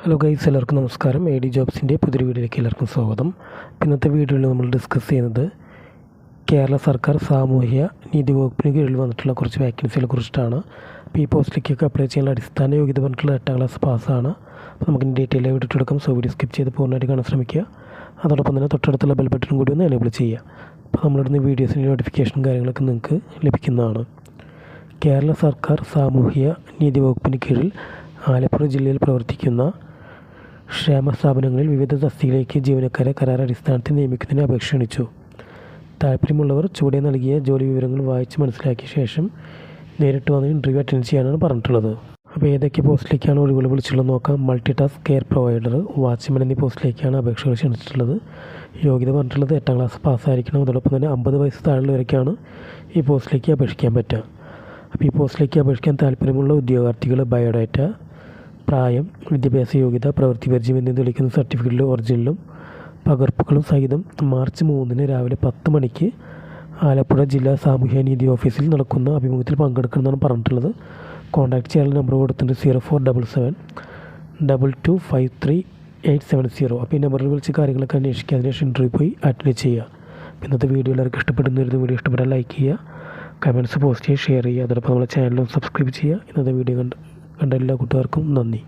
Hello guys എല്ലാവർക്കും നമസ്കാരം. A D ജോബ്സിന്റെ പുതിയൊരു വീഡിയോയിലേക്ക് എല്ലാവർക്കും സ്വാഗതം. ഇന്നത്തെ വീഡിയോയിൽ നമ്മൾ ഡിസ്കസ് ചെയ്യുന്നത് കേരള സർക്കാർ സാമൂഹ്യ നീതി വകുപ്പിന് കീഴിൽ വന്നിട്ടുള്ള കുറച്ച് വാക്കൻസികളെ കുറിച്ചിട്ടാണ്. അപ്പോൾ ഈ പോസ്റ്റിലേക്കൊക്കെ അപ്ലൈ ചെയ്യാനുള്ള അടിസ്ഥാന യോഗ്യത പറഞ്ഞിട്ടുള്ള എട്ടാം ക്ലാസ് പാസ്സാണ് അപ്പോൾ നമുക്ക് ഡീറ്റെയിൽ ആയിട്ട് എടുക്കാം. സോ വീഡിയോ സ്കിപ്പ് ചെയ്ത് പൂർണമായിട്ട് കാണാൻ ശ്രമിക്കുക. അതോടൊപ്പം തന്നെ തൊട്ടടുത്തുള്ള ബെൽ ബട്ടൺ കൂടി ഒന്ന് എനേബിൾ ചെയ്യുക. അപ്പോൾ നമ്മളിടുന്ന വീഡിയോസിന്റെ നോട്ടിഫിക്കേഷനും കാര്യങ്ങളൊക്കെ നിങ്ങൾക്ക് ലഭിക്കുന്നതാണ്. കേരള സർക്കാർ സാമൂഹ്യ നീതി വകുപ്പിന് കീഴിൽ ആലപ്പുഴ ജില്ലയിൽ പ്രവർത്തിക്കുന്ന ക്ഷേമ സ്ഥാപനങ്ങളിൽ വിവിധ തസ്തികയിലേക്ക് ജീവനക്കാരെ കരാർ അടിസ്ഥാനത്തിൽ നിയമിക്കുന്നതിന് അപേക്ഷ ക്ഷണിച്ചു. താല്പര്യമുള്ളവർ ചുവടെ നൽകിയ ജോലി വിവരങ്ങൾ വായിച്ച് മനസ്സിലാക്കിയ ശേഷം നേരിട്ട് വന്ന് ഇന്റർവ്യൂ അറ്റൻഡ് ചെയ്യാനാണ് പറഞ്ഞിട്ടുള്ളത്. അപ്പോൾ ഏതൊക്കെ പോസ്റ്റിലേക്കാണ് ഒഴിവുകൾ വിളിച്ചുള്ളത് നോക്കാം. Multi task care provider watchman എന്നീ പോസ്റ്റിലേക്കാണ് അപേക്ഷകൾ ക്ഷണിച്ചിട്ടുള്ളത്. യോഗ്യത പറഞ്ഞിട്ടുള്ളത് എട്ടാം ക്ലാസ് പാസ്സായിരിക്കണം. അതോടൊപ്പം തന്നെ അമ്പത് വയസ്സ് താഴെയുള്ളവരൊക്കെയാണ് ഈ പോസ്റ്റിലേക്ക് അപേക്ഷിക്കാൻ പറ്റുക. അപ്പോൾ ഈ പോസ്റ്റിലേക്ക് അപേക്ഷിക്കാൻ താല്പര്യമുള്ള ഉദ്യോഗാർത്ഥികൾ ബയോഡാറ്റ പ്രായം വിദ്യാഭ്യാസ യോഗ്യത പ്രവൃത്തി പരിചയം എന്നിവ തെളിയിക്കുന്ന സർട്ടിഫിക്കറ്റിലും ഒറിജിനലും പകർപ്പുകളും സഹിതം മാർച്ച് മൂന്നിന് രാവിലെ പത്ത് മണിക്ക് ആലപ്പുഴ ജില്ലാ സാമൂഹ്യ നീതി ഓഫീസിൽ നടക്കുന്ന അഭിമുഖത്തിൽ പങ്കെടുക്കണമെന്നാണ് പറഞ്ഞിട്ടുള്ളത്. കോൺടാക്ട് ചെയ്യാനുള്ള നമ്പർ കൊടുത്തിട്ടുണ്ട് zero four double seven double two five three eight seven zero. അപ്പോൾ ഈ നമ്പറിൽ വിളിച്ച് കാര്യങ്ങളൊക്കെ അന്വേഷിക്കുക. അതിനുശേഷം ഇന്റർവ്യൂ പോയി അറ്റൻഡ് ചെയ്യുക. ഇന്നത്തെ വീഡിയോ എല്ലാവർക്കും ഇഷ്ടപ്പെടുന്ന വീഡിയോ ഇഷ്ടപ്പെട്ടാൽ ലൈക്ക് ചെയ്യുക. കമന്റ്സ് പോസ്റ്റ് ചെയ്യുക ഷെയർ ചെയ്യുക. അതോടൊപ്പം നമ്മുടെ ചാനലും സബ്സ്ക്രൈബ് ചെയ്യുക. ഇന്നത്തെ വീഡിയോ കണ്ട് കണ്ട എല്ലാ കൂട്ടുകാർക്കും നന്ദി.